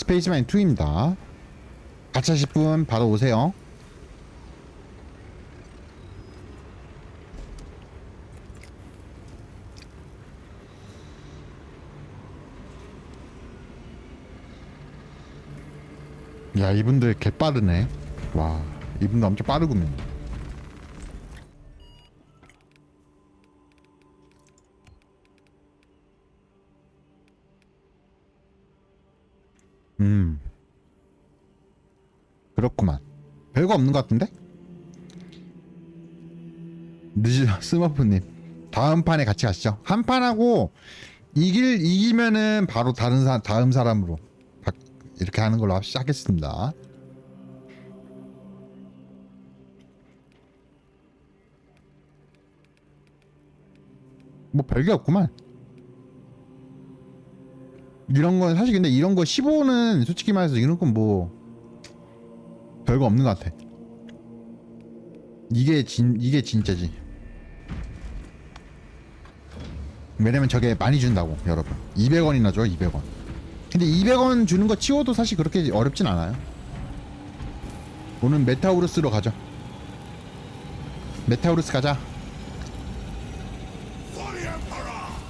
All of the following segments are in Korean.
스페이스맨 2입니다. 같이 하실 분 바로 오세요. 야 이분들 개 빠르네. 와 이분들 엄청 빠르군요. 별거 없는 것 같은데? 늦으 스머프님. 다음 판에 같이 가시죠. 한 판하고 이길 이기면은 바로 다른 사 다음 사람으로 바, 이렇게 하는 걸로 합시- 하겠습니다. 뭐 별게 없구만. 이런 건 사실 근데 이런 거 15는 솔직히 말해서 이런 건 뭐 별거 없는 것 같아. 이게 진 이게 진짜지. 왜냐면 저게 많이 준다고 여러분. 200원이나 줘 200원. 근데 200원 주는 거 치워도 사실 그렇게 어렵진 않아요. 오늘 메타우루스로 가죠. 메타우루스 가자.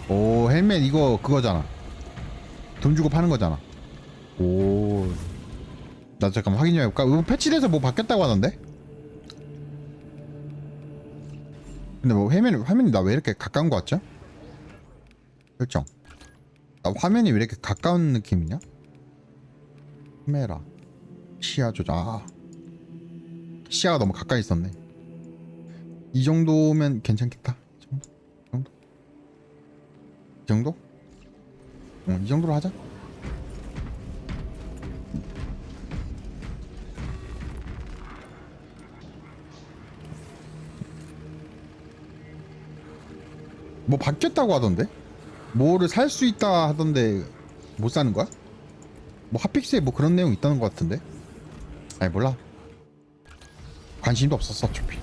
오 헬멧 이거 그거잖아. 돈 주고 파는 거잖아. 오. 나 잠깐 확인 좀 해볼까? 이거 패치돼서 뭐 바뀌었다고 하던데? 근데 뭐 화면이 화면이 나 왜 이렇게 가까운 거 같죠? 설정. 나 화면이 왜 이렇게 가까운 느낌이냐? 카메라 시야 조작. 아. 시야가 너무 가까이 있었네. 이 정도면 괜찮겠다. 이 정도? 이 정도? 이 정도? 어, 이 정도로 하자. 뭐 바뀌었다고 하던데? 뭐를 살 수 있다 하던데 못 사는 거야? 뭐 핫픽스에 뭐 그런 내용 있다는 것 같은데? 아니 몰라. 관심도 없었어 어차피.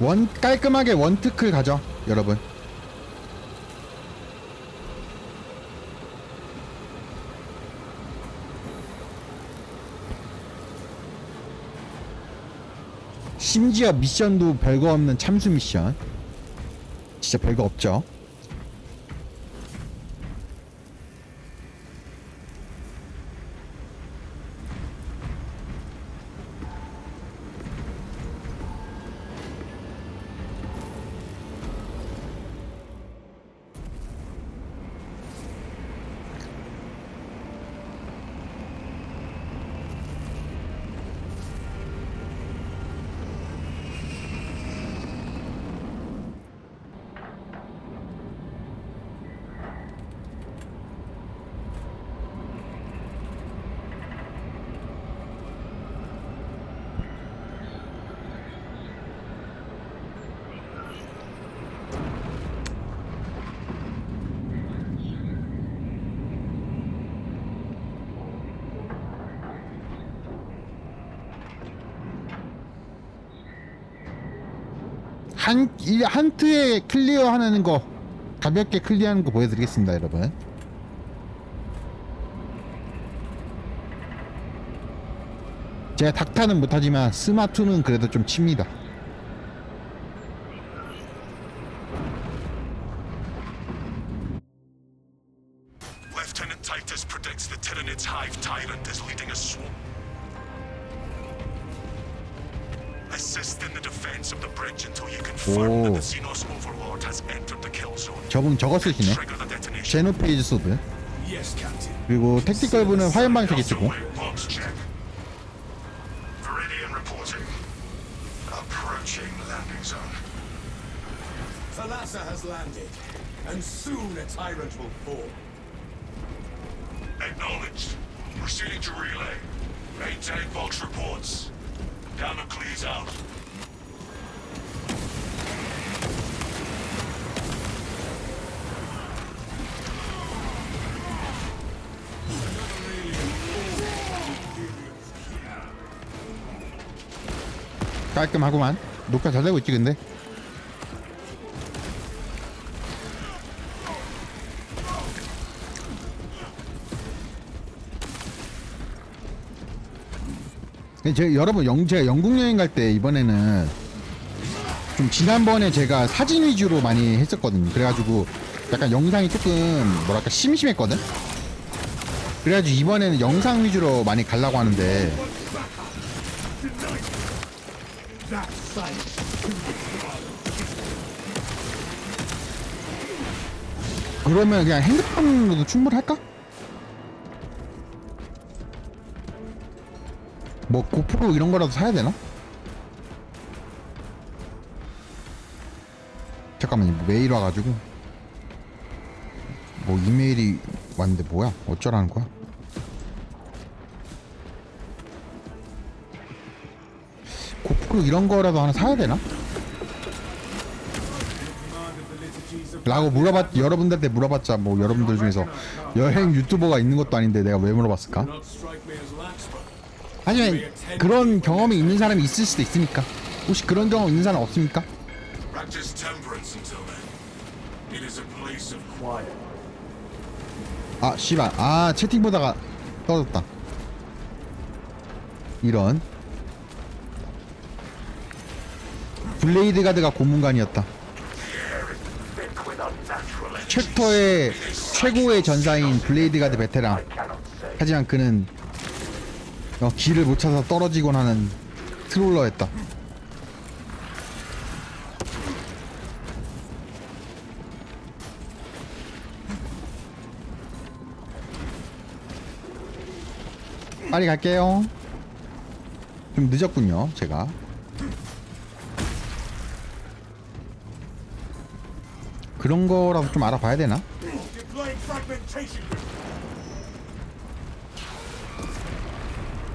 원 깔끔하게 원트클 가죠 여러분. 심지어 미션도 별거 없는 참수 미션. 진짜 별거 없죠. 한, 이 한트에 클리어 하는 거 가볍게 클리어하는 거 보여드리겠습니다 여러분. 제가 닥타는 못하지만 스마트는 그래도 좀 칩니다 zone. 저분 저거 쓰시네. 제노페이지 소드. 그리고 택티컬 쓰고 reporting. Approaching landing zone. Thalassa has landed, and soon a tyrant will fall. 깔끔하구만. 녹화 잘 되고 있지 근데? 제가 여러분 영 제가 영국 여행 갈 때 이번에는 좀 지난번에 제가 사진 위주로 많이 했었거든요. 그래가지고 약간 영상이 조금 뭐랄까 심심했거든? 그래가지고 이번에는 영상 위주로 많이 가려고 하는데 그러면 그냥 핸드폰으로도 충분할까? 뭐 고프로 이런 거라도 사야 되나? 잠깐만요 메일 와가지고 뭐 이메일이 왔는데 뭐야 어쩌라는 거야 고프로 이런 거라도 하나 사야 되나? 라고 물어봤 여러분들한테 물어봤자 뭐 여러분들 중에서 여행 유튜버가 있는 것도 아닌데 내가 왜 물어봤을까? 하지만 그런 경험이 있는 사람이 있을 수도 있으니까. 혹시 그런 경험 있는 사람 없습니까? 아 씨발. 아 채팅 보다가 떨어졌다. 이런. 블레이드 가드가 고문관이었다 챕터의 최고의 전사인 블레이드 가드 베테랑 하지만 그는 어, 길을 못 찾아 떨어지곤 하는 트롤러였다 빨리 갈게요. 좀 늦었군요, 제가. 그런 거라도 좀 알아봐야 되나?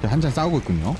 한참 싸우고 있군요.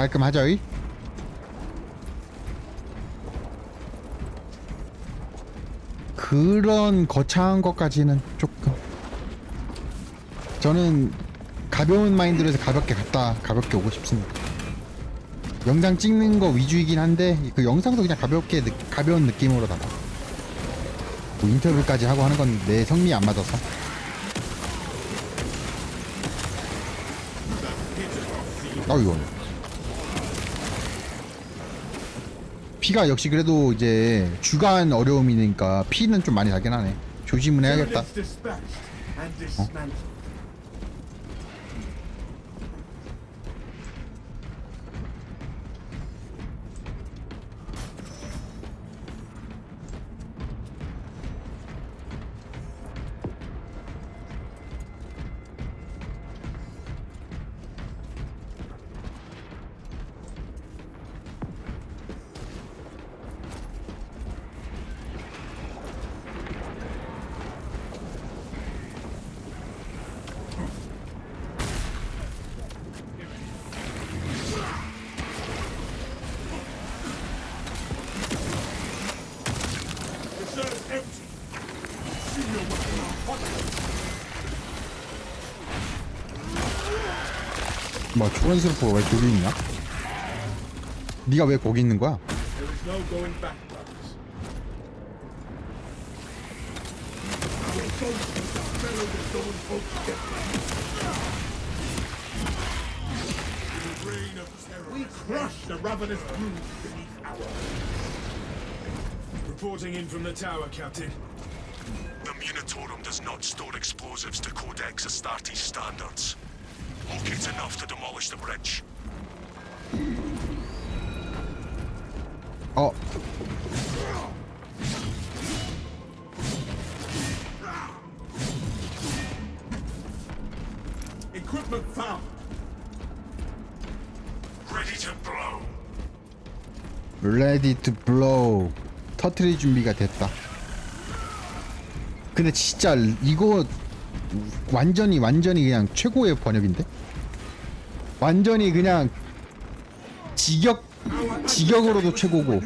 깔끔하죠? 이? 그런 거창한 것까지는 조금 저는 가벼운 마인드로 해서 가볍게 갔다 가볍게 오고 싶습니다 영상 찍는 거 위주이긴 한데 그 영상도 그냥 가볍게 느- 가벼운 느낌으로 다가 뭐 인터뷰까지 하고 하는 건 내 성미에 안 맞아서 어 이거 피가 역시 그래도 이제 주간 어려움이니까 피는 좀 많이 나긴 하네. 조심은 해야겠다. Dispatched 뭐 초원스럽고 왜 저기 있냐? 네가 왜 거기 있는 거야? There is no going back, brothers. Your ghost is the fellow that no one hopes to In a reign of terror. We crush the ravenous brood beneath our Reporting in from the tower, Captain. The Munitorum does not store explosives to Codex Astartes standards. Locate enough to demolish the bridge. 어 Reinforcement found. Ready to blow. Ready to blow. 터트릴 준비가 됐다. 근데 진짜 이거 완전히 완전히 그냥 최고의 번역인데? 완전히 그냥 직역 직역으로도 최고고.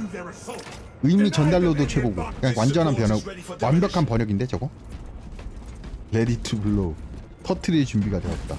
의미 전달로도 최고고 그냥 완전한 번역 완벽한 번역인데 저거? Ready to blow. 터트릴 준비가 되었다.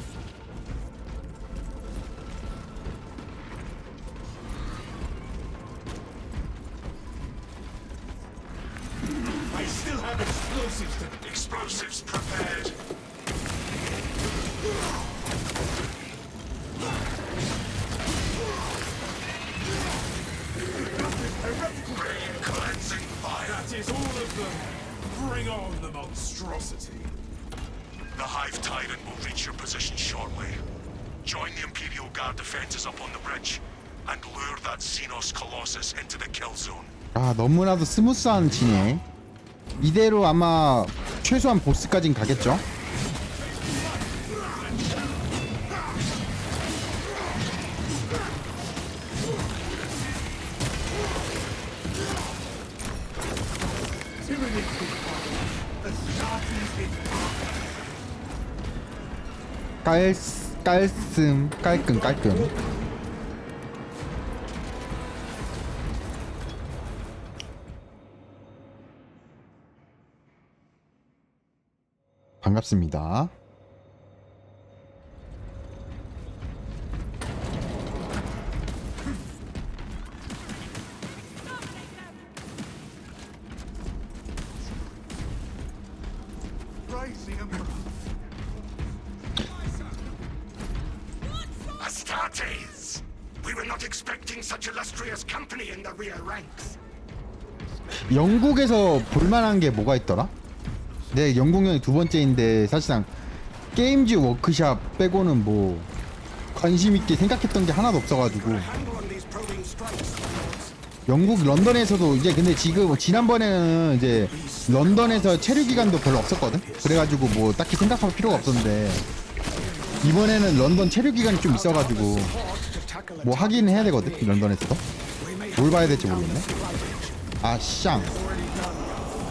너무나도 스무스한 진행. 이대로 아마 최소한 보스까진 가겠죠? 깔 깔끔 깔끔 깔끔. Ranks. 영국에서 볼만한 게 뭐가 있더라? 내 영국형이 두 번째인데 사실상 게임즈 워크샵 빼고는 뭐 관심 있게 생각했던 게 하나도 없어가지고. 영국 런던에서도 이제 근데 지금 지난번에는 이제 런던에서 체류 기간도 별로 없었거든. 그래가지고 뭐 딱히 생각할 필요가 없었는데 이번에는 런던 체류 기간이 좀 있어가지고 뭐 하긴 해야 되거든. 런던에서도 뭘 봐야 될지 모르겠네. 아 쌍.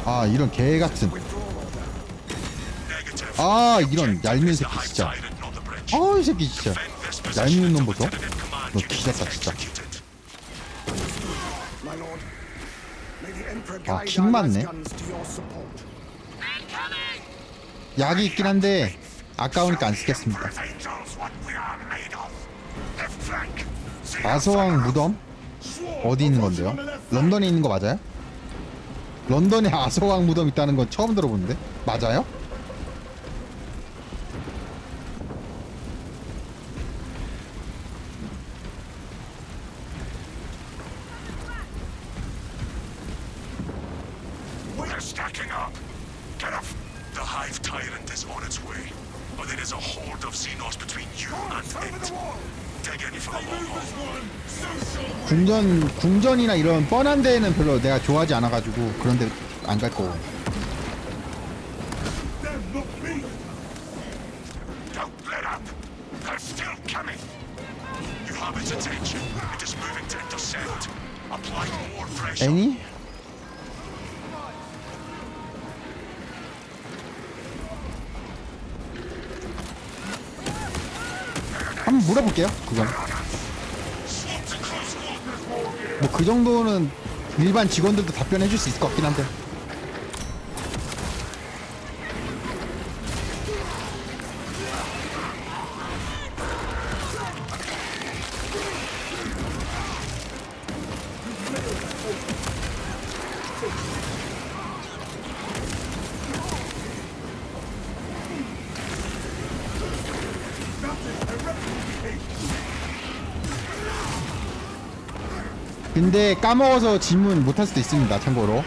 아 이런 개 같은. 아 이런 얄미운 새끼 진짜. Tyrant on the bridge. 아이 새끼 진짜. 얄미운 놈 보소. 너 뒤졌다 진짜. executed. My lord, may the Emperor 아, guide 킹 our 맞네. 약이 있긴 한데 아까우니까 안 쓰겠습니다. 아서왕 무덤 어디 있는 건데요? 런던에 있는 거 맞아요? 런던에 아서왕 무덤 있다는 건 처음 들어보는데 맞아요? 1번이나 이런 뻔한 데는 별로 내가 좋아하지 않아가지고 그런 데 안 갈 거고 애니? 한번 물어볼게요 그건 그 정도는 일반 직원들도 답변해 줄 수 있을 것 같긴 한데 근데 까먹어서 질문 못할 수도 있습니다 참고로.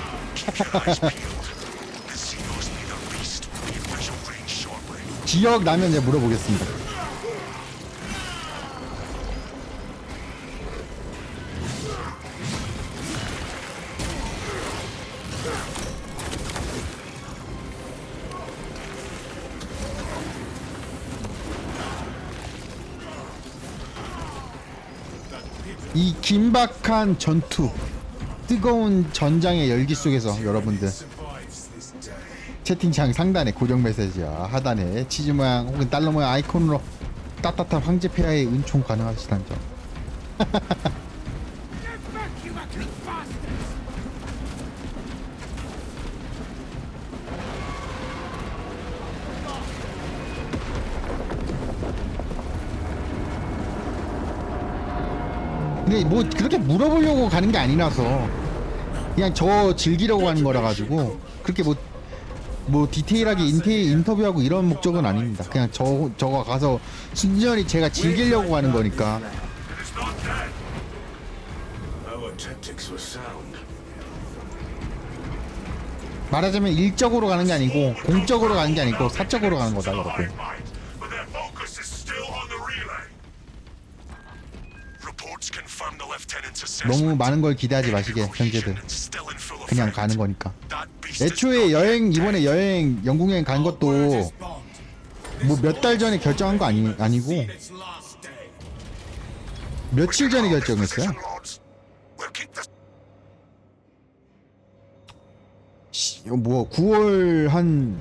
기억 나면 이제 물어보겠습니다 이 긴박한 전투 뜨거운 전장의 열기 속에서 여러분들 채팅창 상단에 고정 메시지와 하단에 치즈 모양 혹은 달러 모양 아이콘으로 따뜻한 황제 폐하의 은총 가능하시다는 점 근데 뭐 그렇게 물어보려고 가는 게 아니라서 그냥 저 즐기려고 가는 거라 가지고 그렇게 뭐 뭐 디테일하게 인테, 인터뷰하고 이런 목적은 아닙니다. 그냥 저 저거 가서 순전히 제가 즐기려고 가는 거니까. 말하자면 일적으로 가는 게 아니고 공적으로 가는 게 아니고 사적으로 가는 거다 여러분. 너무 많은 걸 기대하지 마시게 현재들. 그냥. 가는 거니까. 애초에 여행 이번에 여행 영국 여행 간 것도. 뭐 몇 달 전에 결정한 거 아니 아니고. 며칠 전에 결정했어요. 뭐 9월 한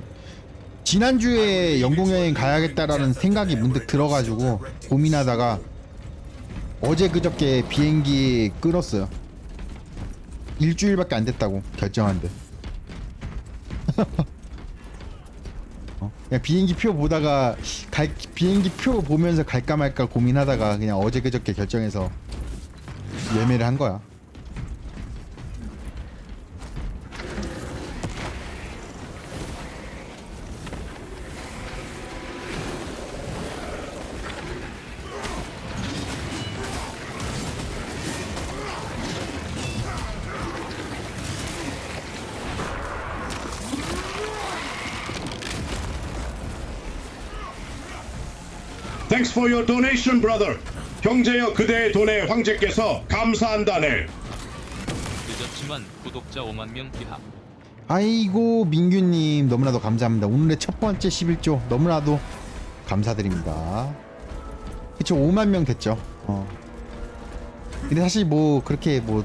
지난주에 영국 여행 가야겠다라는 생각이 문득 들어가지고 고민하다가 어제 그저께 비행기 끊었어요. 일주일밖에 안 됐다고 결정한데. 어? 그냥 비행기 표 보다가 갈 비행기 표 보면서 갈까 말까 고민하다가 그냥 어제 그저께 결정해서 예매를 한 거야. For your donation, brother. 형제여 그대의 돈에 황제께서 감사한다네. 늦었지만 구독자 5만 명 기합. 아이고 민규님 너무나도 감사합니다 오늘의 첫 번째 11조 너무나도 감사드립니다 그쵸 5만 명 됐죠 어. 근데 사실 뭐 그렇게 뭐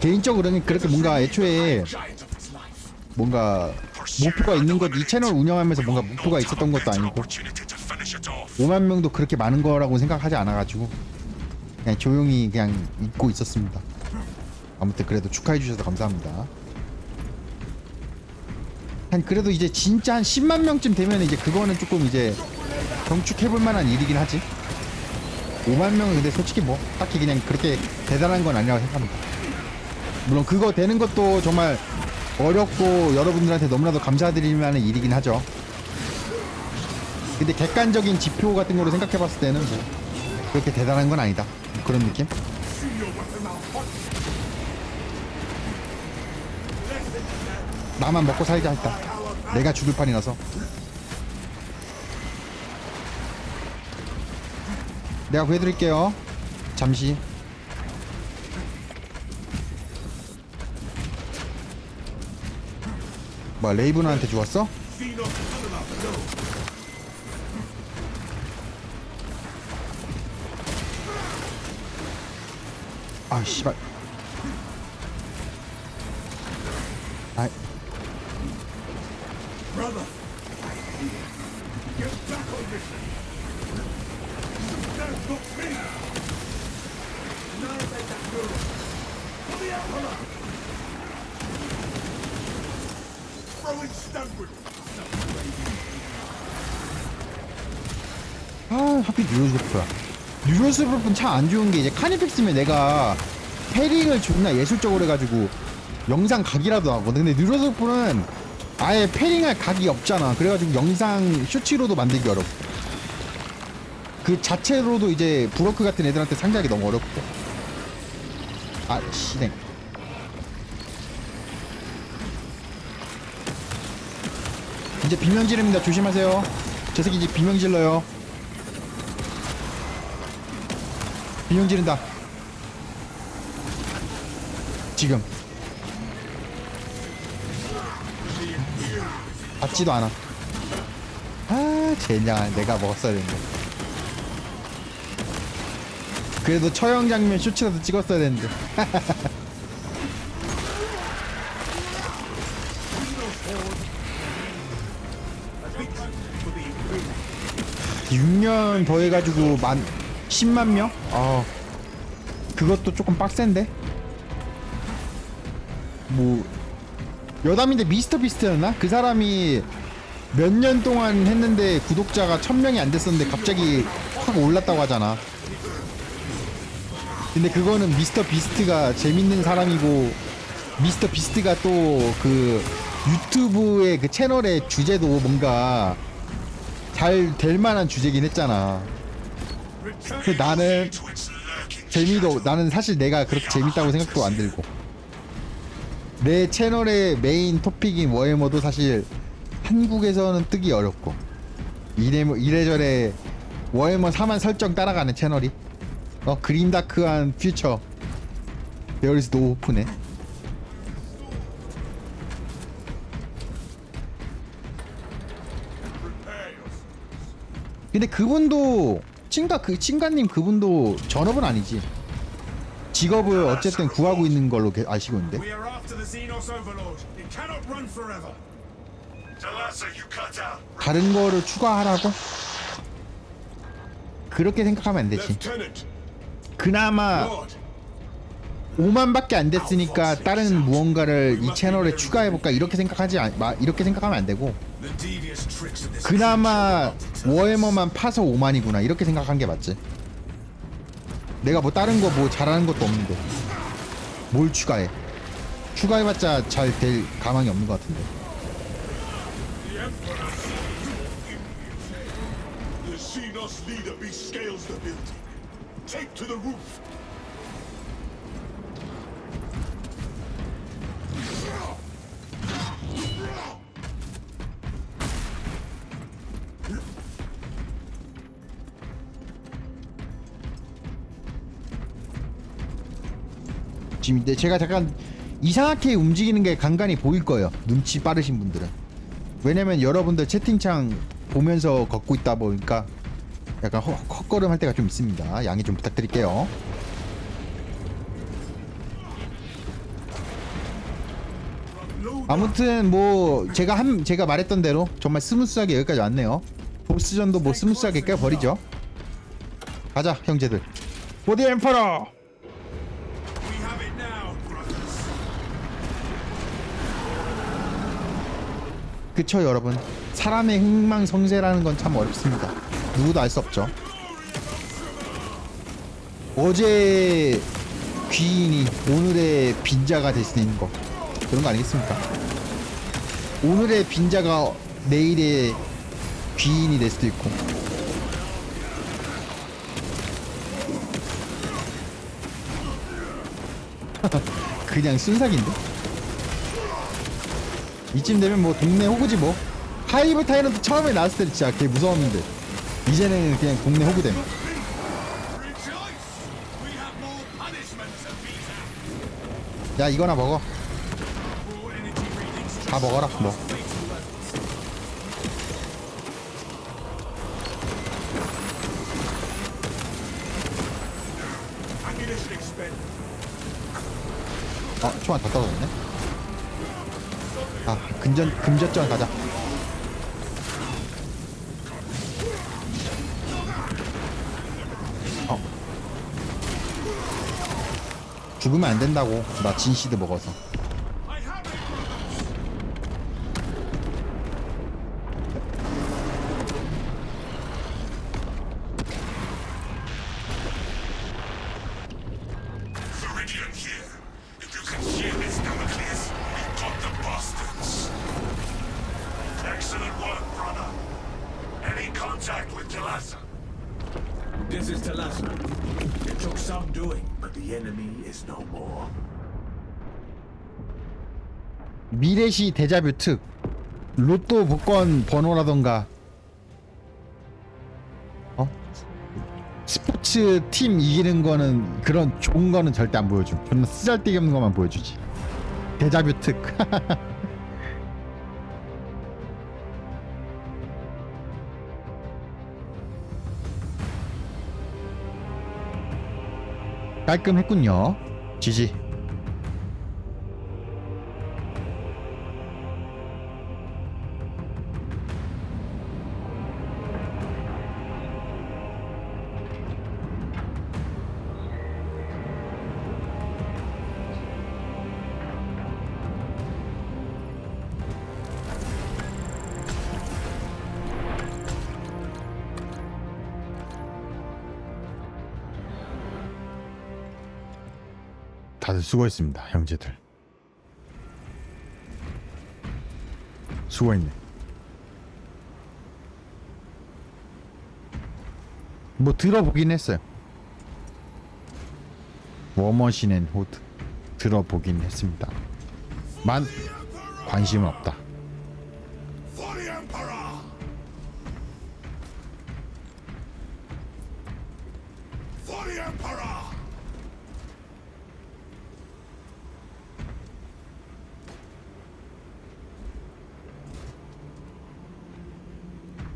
개인적으로는 그렇게 뭔가 애초에 뭔가 목표가 있는 것 이 채널 운영하면서 뭔가 목표가 있었던 것도 아니고 5만 명도 그렇게 많은 거라고 생각하지 않아가지고 그냥 조용히 그냥 잊고 있었습니다. 아무튼 그래도 축하해 주셔서 감사합니다. 한 그래도 이제 진짜 한 10만 명쯤 되면 이제 그거는 조금 이제 경축해볼 만한 일이긴 하지. 5만 명은 근데 솔직히 뭐 딱히 그냥 그렇게 대단한 건 아니라고 생각합니다. 물론 그거 되는 것도 정말 어렵고 여러분들한테 너무나도 감사드릴 만한 일이긴 하죠 근데 객관적인 지표 같은 거로 생각해 봤을 때는 뭐 그렇게 대단한 건 아니다. 그런 느낌? 나만 먹고 살자 했다. 내가 죽을 판이라서. 내가 구해드릴게요. 잠시. 뭐 레이브너한테 죽었어? 아 씨발 아 look me! Annihilate that 뉴로스프는 참 안 좋은 게 이제 카니펙스면 내가 패링을 존나 예술적으로 해가지고 영상 각이라도 하거든. 근데 뉴로스프는 아예 패링할 각이 없잖아. 그래가지고 영상 쇼츠로도 만들기 어렵고. 그 자체로도 이제 브로크 같은 애들한테 상대하기 너무 어렵고. 아 씨댕. 이제 비명 지릅니다. 조심하세요. 저 새끼 이제 비명 질러요 비명 지른다 지금 받지도 않아 아 젠장 내가 먹었어야 되는데 그래도 처형 장면 쇼츠라도 찍었어야 되는데. for the Imperial. 6년 더 해가지고 만 10만 명? 아 그것도 조금 빡센데? 뭐 여담인데 미스터 비스트였나? 그 사람이 몇 년 동안 했는데 구독자가 1000명이 안 됐었는데 갑자기 확 올랐다고 하잖아 근데 그거는 미스터 비스트가 재밌는 사람이고 미스터 비스트가 또 그 유튜브의 그 채널의 주제도 뭔가 잘 될 만한 주제긴 했잖아. 근데 나는 its lurking 재미도 나는 사실 내가 그렇게 재밌다고 생각도 안 들고. 내 채널의 메인 토픽인 워해머도 사실 한국에서는 뜨기 어렵고 이래 이래저래 워해머 4만 설정 따라가는 채널이 어 그린다크한 퓨처. 베어리스 노오프네. 근데 그분도 친가 그 친가님 그분도 전업은 아니지. 직업을 어쨌든 구하고 있는 걸로 게- 아시고 있는데. We are after the Xenos Overlord. It cannot run forever. Talassa, you cut out. 다른 거를 추가하라고? 그렇게 생각하면 안 되지. Lieutenant, 그나마 Lord, 5만밖에 안 됐으니까 다른 무언가를 이 채널에 추가해볼까 이렇게 생각하지 않, 마, 이렇게 생각하면 안 되고 그나마 워해머만 파서 5만이구나 이렇게 생각한 게 맞지. 내가 뭐 다른 거 뭐 잘하는 것도 없는데 뭘 추가해? 추가해봤자 잘 될 가망이 없는 것 같은데. 근데 제가 잠깐 이상하게 움직이는 게 간간히 보일 거예요. 눈치 빠르신 분들은. 왜냐면 여러분들 채팅창 보면서 걷고 있다 보니까 약간 헛, 헛걸음 할 때가 좀 있습니다. 양해 좀 부탁드릴게요. 아무튼 뭐 제가 한 제가 말했던 대로 정말 스무스하게 여기까지 왔네요. 보스전도 뭐 스무스하게 깨버리죠. 가자 형제들. 보디 엠퍼러. 그쵸 여러분? 사람의 흥망성쇠라는 건 참 어렵습니다. 누구도 알 수 없죠. 어제 귀인이 오늘의 빈자가 될 수 있는 거 그런 거 아니겠습니까? 오늘의 빈자가 내일의 귀인이 될 수도 있고. 그냥 순삭인데 이쯤 되면 뭐 동네 호구지 뭐 하이브 타이런트 처음에 나왔을 때 진짜 개 무서웠는데 이제는 그냥 동네 호구됨. 야 이거나 먹어 다 먹어라 뭐. 어, 총알 다 떨어졌네 아 근전 금전전 가자. 어. 죽으면 안 된다고. 나 진시드 먹어서 doing, but the enemy is no more. 미래시 데자뷰 특. 로또 복권 번호라던가. 어? 스포츠 팀 이기는 거는 그런 좋은 거는 절대 안 보여줌. 존나 쓰잘데기 없는 것만 보여주지. 데자뷰 특 깔끔했군요. 지지. 다들 수고했습니다, 형제들. 수고했네. 뭐 들어보긴 했어요. 워머신 앤 호드 들어보긴 했습니다. 만 관심은 없다.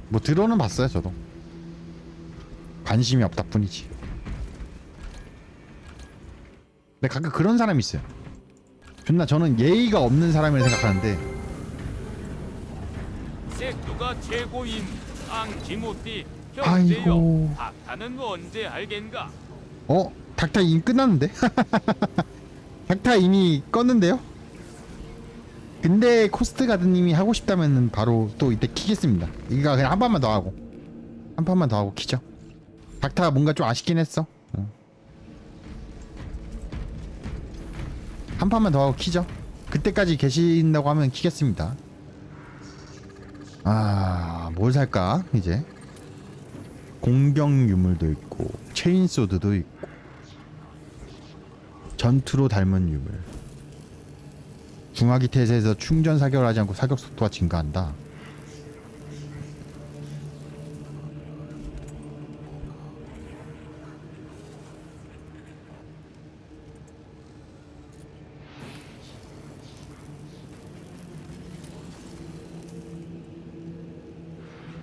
뭐 들어는 봤어요, 저도. 관심이 없다 뿐이지. 근데 가끔 그런 사람이 있어요. 존나 저는 예의가 없는 사람이라 생각하는데 색두가 최고인 앙지무띠 아이고. 형제여 박타는 언제 알겐가 어? 닥터 이미 끝났는데? 닥터 이미 껐는데요? 근데 코스트 가드님이 하고 싶다면 바로 또 이때 키겠습니다. 이거 그냥 한 판만 더 하고 한 판만 더 하고 키죠. 닥터가 뭔가 좀 아쉽긴 했어. 어. 한 판만 더 하고 키죠. 그때까지 계신다고 하면 키겠습니다. 아, 뭘 살까 이제? 공격 유물도 있고 체인소드도 있고 전투로 닮은 유물 중화기 태세에서 충전 사격을 하지 않고 사격 속도가 증가한다.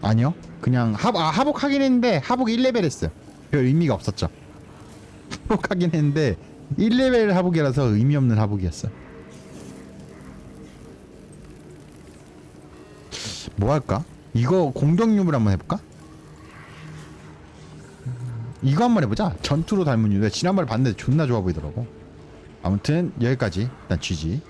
아니요. 그냥 하복, 아, 하복하긴 했는데 하복 1레벨 했어요. 별 의미가 없었죠. 하복하긴 했는데 1레벨 하복이라서 의미 없는 하복이었어 뭐 할까? 이거 공격 유물 한번 해볼까? 이거 한번 해보자. 전투로 닮은 유물. 지난번에 봤는데 존나 좋아 보이더라고. 아무튼 여기까지. 일단 GG